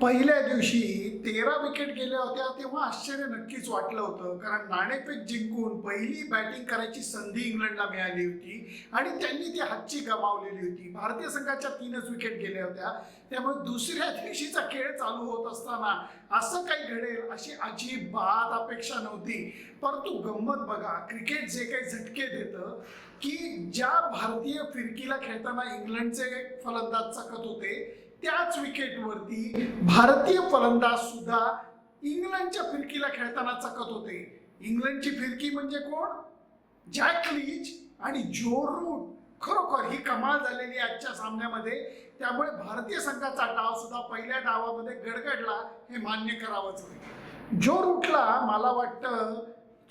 पहिल्या दिवशी तेरा विकेट गेल्या होत्या तेव्हा आश्चर्य नक्कीच वाटलं होतं. कारण नाणेफेक जिंकून पहिली बॅटिंग करायची संधी इंग्लंडला मिळाली होती आणि त्यांनी ती हातची गमावलेली होती. भारतीय संघाच्या तीनच विकेट गेल्या होत्या. त्यामुळे दुसऱ्या दिवशीचा खेळ चालू होत असताना असं काही घडेल अशी अजिबात अपेक्षा नव्हती. परंतु गंमत बघा क्रिकेट जे काही झटके देतं की ज्या भारतीय फिरकीला खेळताना इंग्लंडचे फलंदाज चकत होते त्याच विकेटवरती भारतीय फलंदाज सुद्धा इंग्लंडच्या फिरकीला खेळताना चकत होते. इंग्लंडची फिरकी म्हणजे कोण? जॅक लीच आणि जो रूट. खरोखर ही कमाल झालेली आजच्या सामन्यामध्ये. त्यामुळे भारतीय संघाचा डाव सुद्धा पहिल्या डावामध्ये गडगडला हे मान्य करावंच लागेल जो रूटला मला वाटतं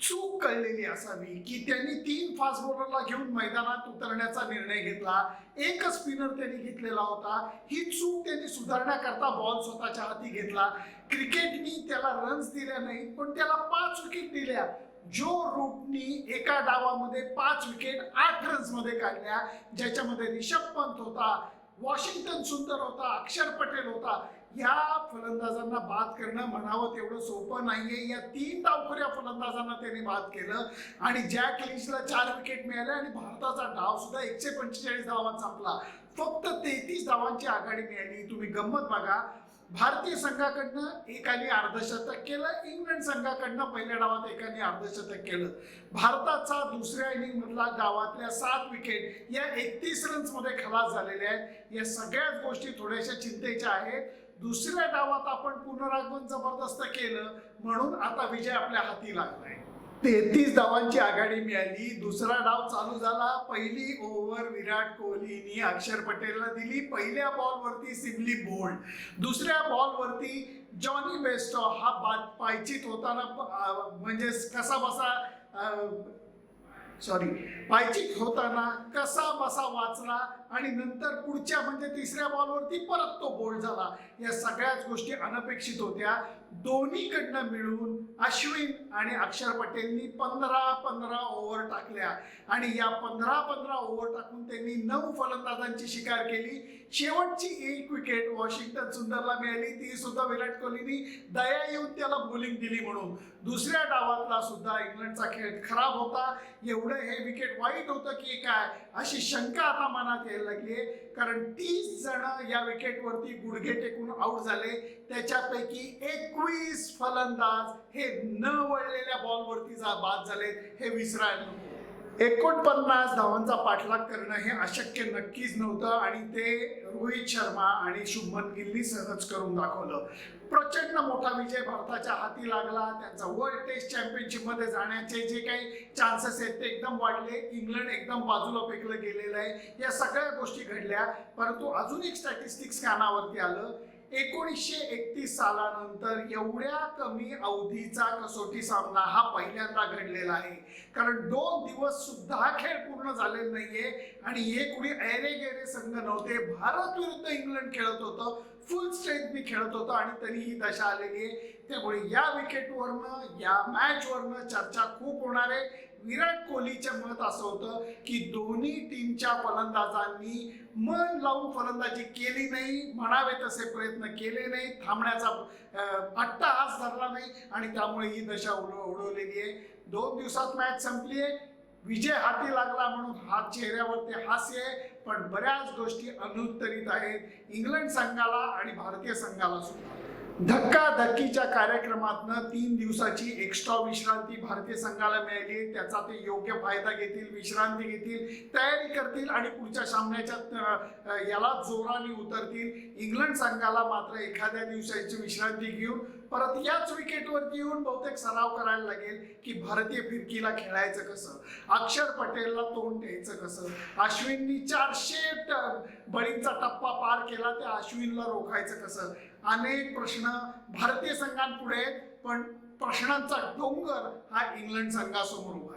चूक कळलेली असावी की त्यांनी तीन फास्ट बॉलरला घेऊन मैदानात उतरण्याचा निर्णय घेतला. एकच स्पिनर त्यांनी घेतलेला होता. ही चूक त्यांनी सुधारण्याकरता बॉल स्वतःच्या हाती घेतला. क्रिकेटनी त्याला रन्स दिल्या नाहीत पण त्याला पाच विकेट दिल्या. जो रूटनी एका डावामध्ये पाच विकेट आठ रन्समध्ये काढल्या ज्याच्यामध्ये रिषभ पंत होता वॉशिंग्टन सुंदर होता अक्षर पटेल होता. या फलंदाजांना बाद करणं म्हणावं तेवढं सोपं नाहीये. या तीन डावखोऱ्या फलंदाजांना त्यांनी बाद केलं आणि ज्या लिंचला चार विकेट मिळाल्या आणि भारताचा डाव सुद्धा एकशे पंचेचाळीस धावांचा संपला फक्त तेहतीस धावांची आघाडी मिळाली. तुम्ही गंमत बघा. भारतीय संघाकडनं एकाने अर्धशतक केलं इंग्लंड संघाकडनं पहिल्या डावात एकाने अर्धशतक केलं. भारताचा दुसऱ्या इनिंग मधला डावातल्या सात विकेट या एकतीस रन्समध्ये खलास झालेल्या आहेत. या सगळ्याच गोष्टी थोड्याशा चिंतेच्या आहेत. दुसऱ्या डावात आपण पुनरागमन जबरदस्त केलं म्हणून आता विजय आपल्या हाती लागलाय. तेहतीस धावांची आघाडी मिळाली दुसरा डाव चालू झाला पहिली ओव्हर विराट कोहलीनी अक्षर पटेलला दिली पहिल्या बॉलवरती सिमली बोल्ड. दुसऱ्या बॉलवरती जॉनी बेस्टॉ हा बाद पायचित होताना म्हणजे कसा बसा सॉरी पायचिक होताना कसा बसा वाचला आणि नंतर पुढच्या म्हणजे तिसऱ्या बॉलवरती परत तो बोल्ड झाला. या सगळ्याच गोष्टी अनपेक्षित होत्या. दोन्हीकडनं मिळून अश्विन आणि अक्षर पटेलनी पंधरा पंधरा ओव्हर टाकल्या. आणि या पंधरा पंधरा ओव्हर टाकून त्यांनी नऊ फलंदाजांची शिकार केली. शेवटची एक विकेट वॉशिंग्टन सुंदरला मिळाली. ती सुद्धा विराट कोहलीनी दया येऊन त्याला बॉलिंग दिली म्हणून. दुसऱ्या डावातला सुद्धा इंग्लंडचा खेळ खराब होता. एवढं हे विकेट वाईट होतं की काय? अशी शंका आता मनात यायला लागली कारण तीस जण या विकेटवरती गुडघे टेकून आउट झाले. त्याच्यापैकी एकवीस फलंदाज हे न वळलेल्या बॉलवरती जा बाद झालेत. हे विसरायला नको. एकोणपन्नास धावांचा पाठलाग करणं हे अशक्य नक्कीच नव्हतं आणि ते रोहित शर्मा आणि शुभमन गिलनी सहज करून दाखवलं. प्रचंड मोठा विजय भारताच्या हाती लागला. त्यांचा वर्ल्ड टेस्ट चॅम्पियनशिपमध्ये जाण्याचे जे काही चान्सेस आहेत ते एकदम वाढले. इंग्लंड एकदम बाजूला फेकलं गेलेलं आहे. या सगळ्या गोष्टी घडल्या. परंतु अजून एक स्टॅटिस्टिक्स कानावरती आलं. एकोणीसशे एकतीस सालानंतर एवढ्या कमी अवधीचा कसोटी सामना हा पहिल्यांदा घडलेला आहे. कारण दोन दिवस सुद्धा खेळ पूर्ण झालेला नाहीये आणि हे कुणी ऐरे गेरे संघ नव्हते. भारत विरुद्ध इंग्लंड खेळत होतं. फुल स्ट्रेंथनी खेळत होतो आणि तरी ही दशा आलेली आहे. त्यामुळे या विकेटवरनं या मॅचवरनं चर्चा खूप होणार आहे. विराट कोहलीचे मत असं होतं की दोन्ही टीमच्या फलंदाजांनी मन लावून फलंदाजी केली नाही म्हणावे तसे प्रयत्न केले नाही थांबण्याचा अं, आज धरला नाही आणि त्यामुळे ही दशा उड उडवलेली आहे. दोन दिवसात मॅच संपली आहे. विजय हाती लागला म्हणून हा चेहऱ्यावरती हास्य आहे पण बऱ्याच गोष्टी अनुत्तरित आहेत. इंग्लंड संघाला आणि भारतीय संघाला सुद्धा. धक्काधक्कीच्या कार्यक्रमातनं तीन दिवसाची एक्स्ट्रा विश्रांती भारतीय संघाला मिळाली. त्याचा ते योग्य फायदा घेतील विश्रांती घेतील तयारी करतील आणि पुढच्या सामन्याच्या याला जोराने उतरतील. इंग्लंड संघाला मात्र एखाद्या दिवसाची विश्रांती घेऊन परत याच विकेटवरती येऊन बहुतेक सराव करायला लागेल की भारतीय फिरकीला खेळायचं कसं? अक्षर पटेलला तोंड द्यायचं कसं? अश्विननी चारशे ट- बळींचा टप्पा पार केला त्या अश्विनला रोखायचं कसं? अनेक प्रश्न भारतीय संघांपुढे पण प्रश्नांचा डोंगर हा इंग्लंड संघासमोर उभा